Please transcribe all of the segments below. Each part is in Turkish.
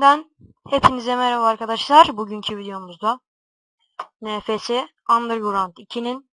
Gaming'den hepinize merhaba arkadaşlar. Bugünkü videomuzda NFS Underground 2'nin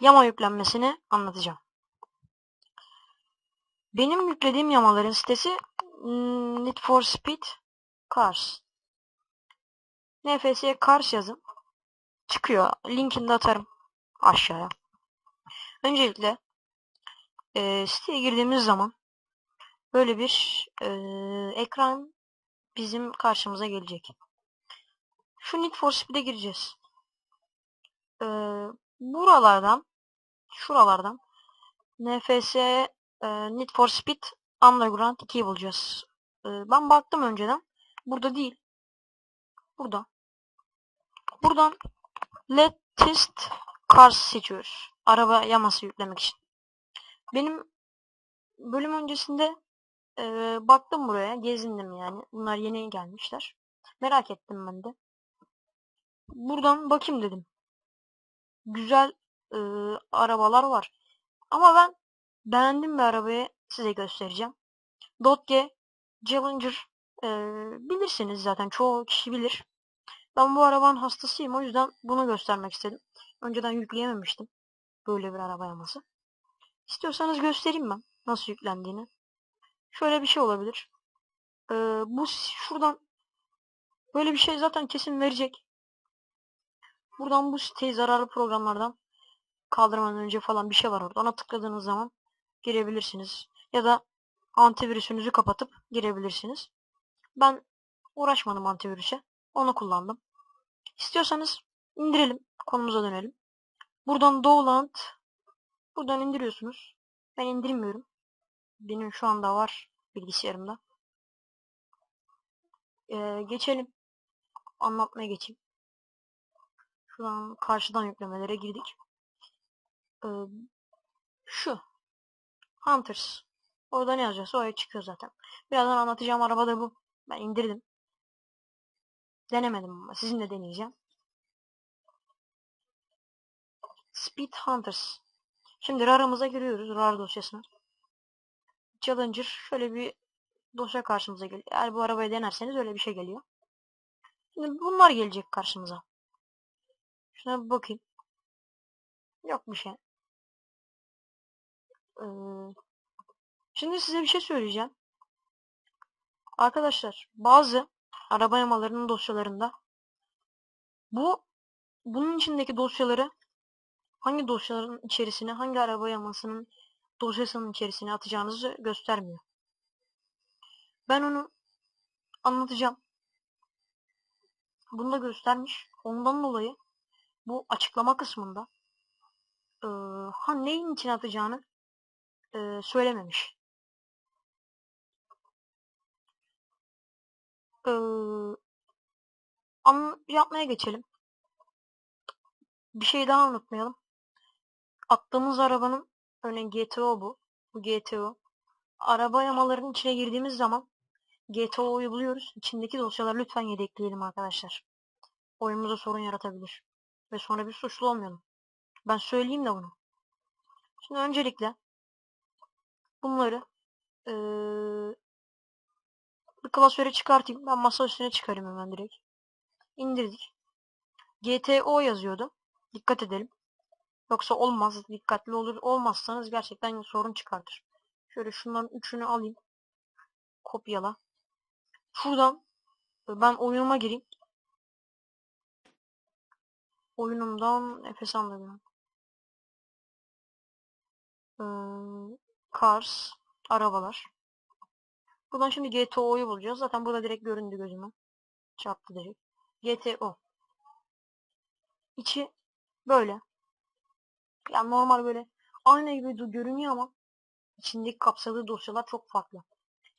yama yüklenmesini anlatacağım. Benim yüklediğim yamaların sitesi Need for Speed Cars. NFS'ye Cars yazın. Çıkıyor. Linkini de atarım aşağıya. Öncelikle e, siteye girdiğimiz zaman böyle bir e, ekran bizim karşımıza gelecek. Şu Need for Speed'e gireceğiz. E, buralardan şuralardan NFS e, Need for Speed Underground 2'yi bulacağız. E, ben baktım önceden. Burada değil. Burada. Buradan Latest Cars seçiyoruz. Araba yaması yüklemek için. Benim bölüm öncesinde e, baktım buraya. Gezindim yani. Bunlar yeni gelmişler. Merak ettim ben de. Buradan bakayım dedim. Güzel e, arabalar var. Ama ben beğendim bir arabayı size göstereceğim. Dodge Challenger e, bilirsiniz zaten. Çoğu kişi bilir. Ben bu arabanın hastasıyım. O yüzden bunu göstermek istedim. Önceden yükleyememiştim. Böyle bir araba yaması. İstiyorsanız göstereyim ben nasıl yüklendiğini. Şöyle bir şey olabilir. Ee, bu şuradan böyle bir şey zaten kesin verecek. Buradan bu siteyi zararlı programlardan kaldırmadan önce falan bir şey var orada. Ona tıkladığınız zaman girebilirsiniz. Ya da antivirüsünüzü kapatıp girebilirsiniz. Ben uğraşmadım antivirüse. Onu kullandım. İstiyorsanız indirelim. Konumuza dönelim. Buradan Dowland buradan indiriyorsunuz. Ben indirmiyorum. Benim şu anda var bilgisayarımda. Ee, geçelim. Anlatmaya geçeyim. Şuradan karşıdan yüklemelere girdik. Ee, şu. Hunters. Orada ne yazıyorsa oraya çıkıyor zaten. Birazdan anlatacağım araba da bu. Ben indirdim. Denemedim ama sizinle deneyeceğim. Speed Hunters. Şimdi RAR'ımıza giriyoruz. RAR dosyasına. Challenger şöyle bir dosya karşımıza geliyor. Eğer bu arabayı denerseniz öyle bir şey geliyor. Şimdi bunlar gelecek karşımıza. Şuna bir bakayım. Yok bir şey. Ee, şimdi size bir şey söyleyeceğim. Arkadaşlar bazı araba yamalarının dosyalarında bu bunun içindeki dosyaları hangi dosyaların içerisine hangi araba yamasının dosyasının içerisine atacağınızı göstermiyor. Ben onu anlatacağım. Bunu da göstermiş. Ondan dolayı bu açıklama kısmında e, ha neyin için atacağını e, söylememiş. E, an, yapmaya geçelim. Bir şey daha unutmayalım. Attığımız arabanın örneğin GTO bu. Bu GTO. Araba yamalarının içine girdiğimiz zaman GTO'yu buluyoruz. İçindeki dosyaları lütfen yedekleyelim arkadaşlar. Oyunumuza sorun yaratabilir. Ve sonra bir suçlu olmayalım. Ben söyleyeyim de bunu. Şimdi öncelikle bunları ee, bir klasöre çıkartayım. Ben masa üstüne çıkarayım hemen direkt. İndirdik. GTO yazıyordu. Dikkat edelim. Yoksa olmaz. Dikkatli olur. Olmazsanız gerçekten sorun çıkartır. Şöyle şunların üçünü alayım. Kopyala. Şuradan ben oyunuma gireyim. Oyunumdan Efes anladım. Ee, Cars. Arabalar. Buradan şimdi GTO'yu bulacağız. Zaten burada direkt göründü gözüme. Çarptı direkt. GTO. İçi böyle. Yani normal böyle aynı gibi görünüyor ama içindeki kapsadığı dosyalar çok farklı.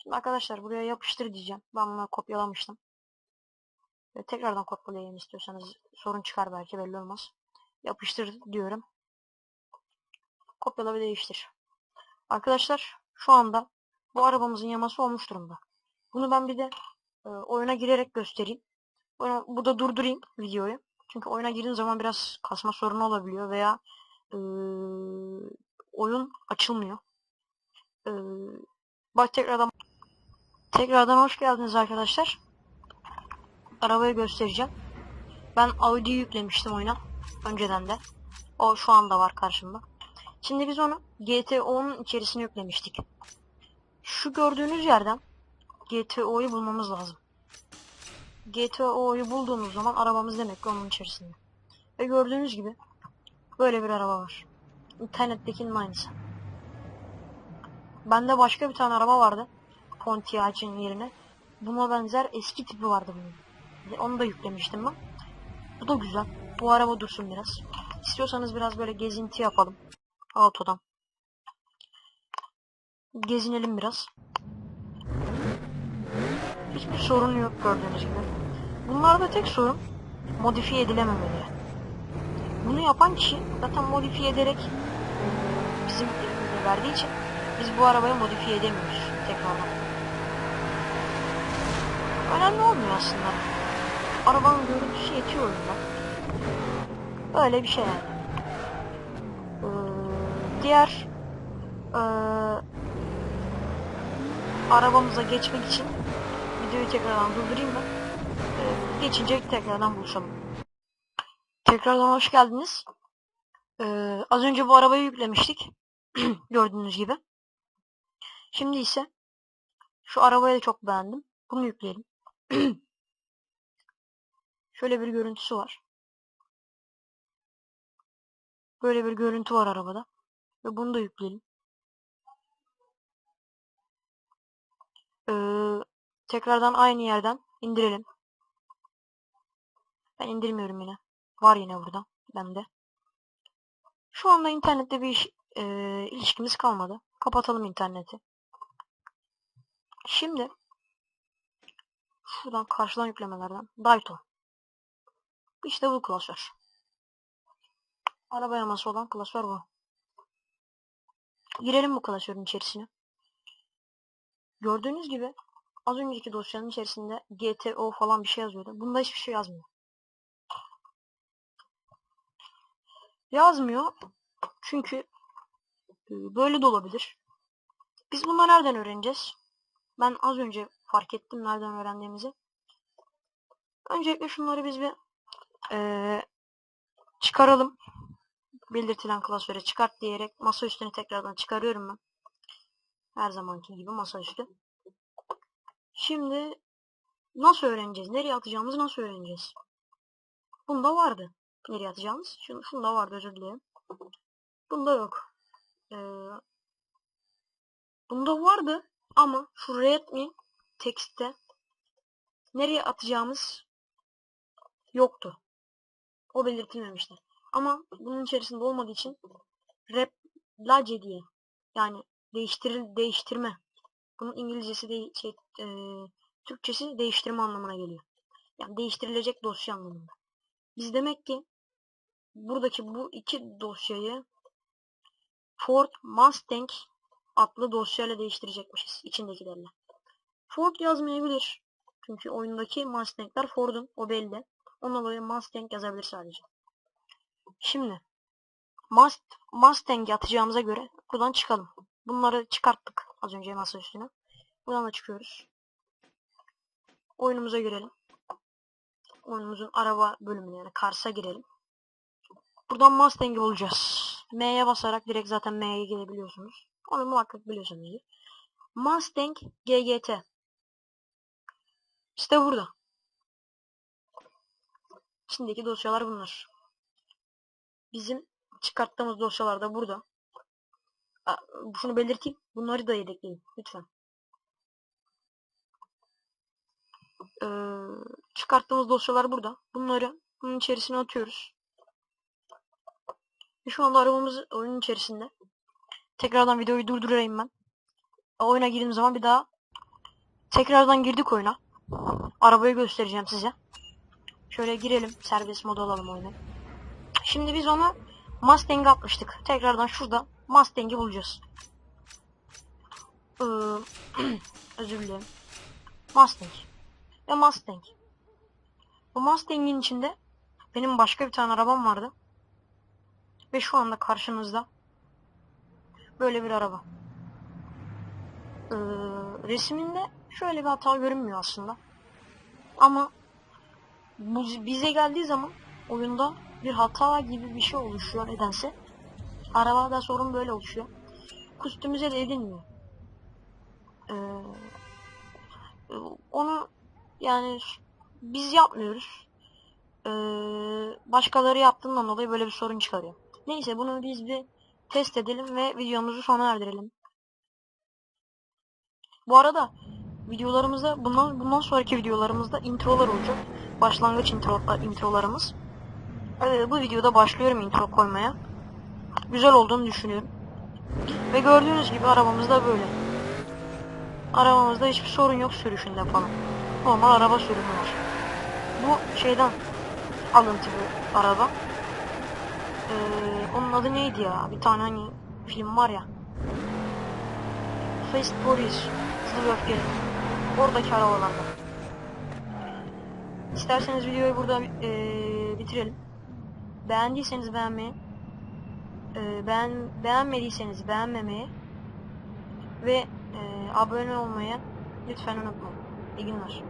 Şimdi arkadaşlar buraya yapıştır diyeceğim. Ben bunu kopyalamıştım. Ve tekrardan kopyalayayım istiyorsanız sorun çıkar belki belli olmaz. Yapıştır diyorum. Kopyala ve değiştir. Arkadaşlar şu anda bu arabamızın yaması olmuş durumda. Bunu ben bir de e, oyuna girerek göstereyim. Oyunu, burada durdurayım videoyu. Çünkü oyuna girdiğin zaman biraz kasma sorunu olabiliyor veya e, oyun açılmıyor. E, bak tekrardan Tekrardan hoş geldiniz arkadaşlar. Arabayı göstereceğim. Ben Audi yüklemiştim oyuna. Önceden de. O şu anda var karşımda. Şimdi biz onu GTO'nun içerisine yüklemiştik. Şu gördüğünüz yerden GTO'yu bulmamız lazım. GTO'yu bulduğumuz zaman arabamız demek ki onun içerisinde. Ve gördüğünüz gibi böyle bir araba var. İnternettekinin aynısı. Bende başka bir tane araba vardı. Pontiac'ın yerine. Buna benzer eski tipi vardı bunun. Onu da yüklemiştim ben. Bu da güzel. Bu araba dursun biraz. İstiyorsanız biraz böyle gezinti yapalım. Autodan. Gezinelim biraz. Hiçbir sorun yok gördüğünüz gibi. Bunlarda tek sorun modifiye edilememeleri. Bunu yapan kişi zaten modifiye ederek e, bizim elimize verdiği için biz bu arabayı modifiye edemiyoruz tekrardan. Önemli olmuyor aslında. Arabanın görüntüsü yetiyor oyunda. Böyle bir şey yani. Ee, diğer ee, arabamıza geçmek için videoyu tekrardan durdurayım ben. Ee, geçince tekrardan buluşalım. Tekrardan hoş geldiniz. Ee, az önce bu arabayı yüklemiştik. Gördüğünüz gibi. Şimdi ise şu arabayı da çok beğendim. Bunu yükleyelim. Şöyle bir görüntüsü var. Böyle bir görüntü var arabada. Ve bunu da yükleyelim. Ee, tekrardan aynı yerden indirelim. Ben indirmiyorum yine. Var yine burada. Bende. Şu anda internette bir iş, e, ilişkimiz kalmadı. Kapatalım interneti. Şimdi şuradan karşıdan yüklemelerden Dayton. İşte bu klasör. Araba yaması olan klasör bu. Girelim bu klasörün içerisine. Gördüğünüz gibi az önceki dosyanın içerisinde GTO falan bir şey yazıyordu. Bunda hiçbir şey yazmıyor. Yazmıyor. Çünkü e, böyle de olabilir. Biz bunu nereden öğreneceğiz? Ben az önce fark ettim nereden öğrendiğimizi. Öncelikle şunları biz bir eee, çıkaralım. Belirtilen klasöre çıkart diyerek masa üstüne tekrardan çıkarıyorum ben. Her zamanki gibi masaüstü. Şimdi nasıl öğreneceğiz? Nereye atacağımızı nasıl öğreneceğiz? Bunda vardı. Nereye atacağımız? Şun, şunda vardı özür dilerim. Bunda yok. Ee, bunda vardı ama şu readme text'te nereye atacağımız yoktu. O belirtilmemişti. Ama bunun içerisinde olmadığı için replace diye yani değiştiril değiştirme. Bunun İngilizcesi de şey e, Türkçesi değiştirme anlamına geliyor. Yani değiştirilecek dosya anlamında. Biz demek ki buradaki bu iki dosyayı Ford Mustang adlı dosyayla değiştirecekmişiz içindekilerle. Ford yazmayabilir. Çünkü oyundaki Mustang'ler Ford'un o belli. Ondan dolayı Mustang yazabilir sadece. Şimdi Must, Mustang'i atacağımıza göre buradan çıkalım. Bunları çıkarttık az önce masa üstüne. Buradan da çıkıyoruz. Oyunumuza girelim. Oyunumuzun araba bölümüne yani Cars'a girelim. Buradan Mustang'i bulacağız. M'ye basarak direkt zaten M'ye gidebiliyorsunuz. Onu muhakkak biliyorsunuzdur. Mustang GGT. İşte burada. İçindeki dosyalar bunlar. Bizim çıkarttığımız dosyalar da burada. Şunu belirteyim. Bunları da yedekleyin. Lütfen. Ee, çıkarttığımız dosyalar burada. Bunları bunun içerisine atıyoruz. Şu anda arabamız oyunun içerisinde. Tekrardan videoyu durdurayım ben. Oyuna girdiğim zaman bir daha tekrardan girdik oyuna. Arabayı göstereceğim size. Şöyle girelim. Serbest modu alalım oyunu. Şimdi biz onu Mustang'e atmıştık. Tekrardan şurada Mustang'i bulacağız. Ee, özür dilerim. Mustang. Ve Mustang. Bu Mustang'in içinde benim başka bir tane arabam vardı. Ve şu anda karşınızda böyle bir araba. Ee, resminde şöyle bir hata görünmüyor aslında. Ama bu bize geldiği zaman oyunda bir hata gibi bir şey oluşuyor nedense. Arabada sorun böyle oluşuyor. Kustomize de edilmiyor. Ee, onu yani biz yapmıyoruz. Ee, başkaları yaptığından dolayı böyle bir sorun çıkarıyor. Neyse bunu biz bir test edelim ve videomuzu sona erdirelim. Bu arada videolarımızda bundan bundan sonraki videolarımızda introlar olacak. Başlangıç intro, introlarımız. Ee, bu videoda başlıyorum intro koymaya. Güzel olduğunu düşünüyorum. Ve gördüğünüz gibi arabamız da böyle. Arabamızda hiçbir sorun yok sürüşünde falan. Normal araba sürümü var. Bu şeyden alıntı bu araba. Ee, onun adı neydi ya? Bir tane hani film var ya. Fast Police. Hızlı Öfkeli. Oradaki arabalarda. İsterseniz videoyu burada ee, bitirelim. Beğendiyseniz beğenmeyi, ee, beğen, beğenmediyseniz beğenmemeyi ve ee, abone olmayı lütfen unutmayın. İyi günler.